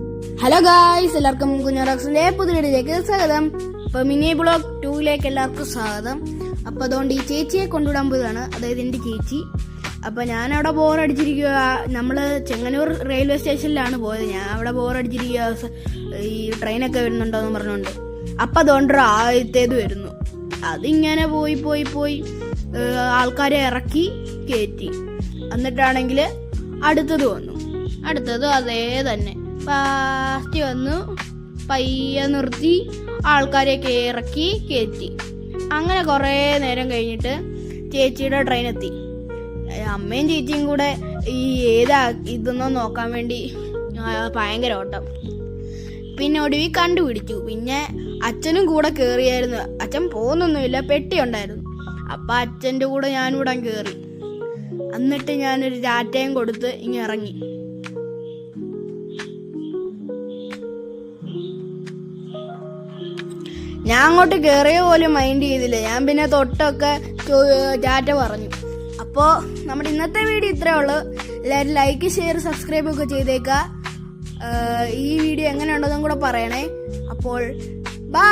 Hello guys എല്ലാവർക്കും കുഞ്ഞറോക്സിന്റെ പുതിയയിലേക്ക് സ്വാഗതം. അപ്പൊ മിനി ബ്ലോഗ് ടൂയിലേക്ക് എല്ലാവർക്കും സ്വാഗതം. അപ്പൊ അതുകൊണ്ട് ഈ ചേച്ചിയെ കൊണ്ടുവിടാൻ പോയതാണ്. അതായത് എന്റെ ചേച്ചി. അപ്പൊ ഞാൻ അവിടെ ബോറടിച്ചിരിക്കുക. നമ്മൾ ചെങ്ങന്നൂർ റെയിൽവേ സ്റ്റേഷനിലാണ് പോയത്. ഞാൻ അവിടെ ബോറടിച്ചിരിക്കുക. ഈ ട്രെയിനൊക്കെ വരുന്നുണ്ടോ എന്ന് പറഞ്ഞുകൊണ്ട്. അപ്പൊ അതുകൊണ്ട് ആദ്യത്തേത് വരുന്നു. അതിങ്ങനെ പോയി പോയി പോയി ആൾക്കാരെ ഇറക്കി കയറ്റി. എന്നിട്ടാണെങ്കിൽ അടുത്തത് വന്നു. അടുത്തത് അതേ തന്നെ. ഫാസ്റ്റ് വന്നു പയ്യെ നിർത്തി ആൾക്കാരെയൊക്കെ ഇറക്കി കയറ്റി അങ്ങനെ കുറേ നേരം കഴിഞ്ഞിട്ട് ചേച്ചിയുടെ ട്രെയിൻ എത്തി അമ്മയും ചേച്ചിയും കൂടെ ഈ ഏതാ ഇതൊന്നും നോക്കാൻ വേണ്ടി ഭയങ്കര ഓട്ടം. പിന്നെ ഒടുവിൽ കണ്ടുപിടിച്ചു. പിന്നെ അച്ഛനും കൂടെ കയറിയായിരുന്നു അച്ഛൻ പോകുന്നൊന്നുമില്ല പെട്ടി ഉണ്ടായിരുന്നു. അപ്പം അച്ഛന്റെ കൂടെ ഞാനും കൂടെ കയറി എന്നിട്ട് ഞാനൊരു ചാറ്റയും കൊടുത്ത് ഇങ്ങ് ഇറങ്ങി. ഞാൻ അങ്ങോട്ട് കയറിയ പോലും മൈൻഡ് ചെയ്തില്ല. ഞാൻ പിന്നെ തൊട്ടൊക്കെ ടാറ്റ പറഞ്ഞു. അപ്പോൾ നമ്മുടെ ഇന്നത്തെ വീഡിയോ ഇത്രേ ഉള്ളൂ. എല്ലാവരും ലൈക്ക് ഷെയർ സബ്സ്ക്രൈബ് ഒക്കെ ചെയ്തേക്കുക ഈ വീഡിയോ എങ്ങനെയുണ്ടെന്നും കൂടെ പറയണേ. അപ്പോൾ ബൈ